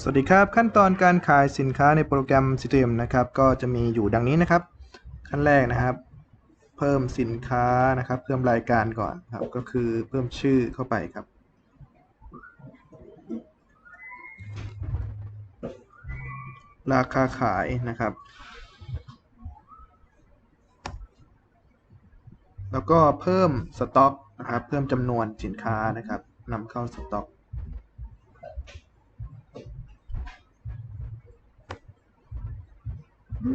สวัสดีครับขั้นตอนการขายสินค้าในโปรแกรม CTM นะครับก็จะมีอยู่ดังนี้นะครับ ขั้นแรกนะครับ เพิ่มสินค้านะครับ เพิ่มรายการก่อนครับก็คือเพิ่มชื่อเข้าไปครับ ราคาขายนะครับ แล้วก็เพิ่มสต็อกนะครับ เพิ่มจำนวนสินค้านะครับนำเข้าสต็อก แ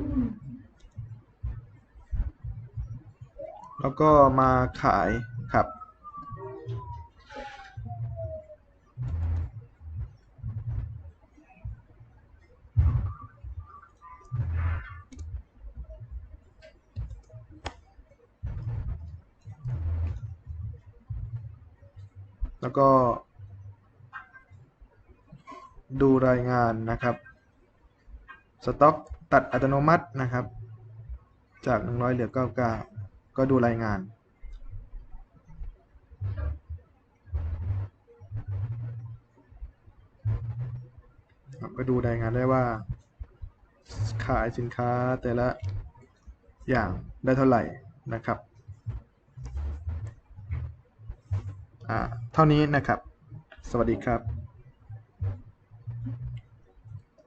ล้วก็มาขายครับ แล้วก็ ดูรายงานนะครับ สต็อก ตัดอัตโนมัตินะครับ จาก 100 เหลือ 99 ก็ดูรายงาน ก็ดูรายงานได้ว่า ขายสินค้าแต่ละอย่างได้เท่าไหร่นะครับอ่าเท่านี้นะครับ สวัสดีครับ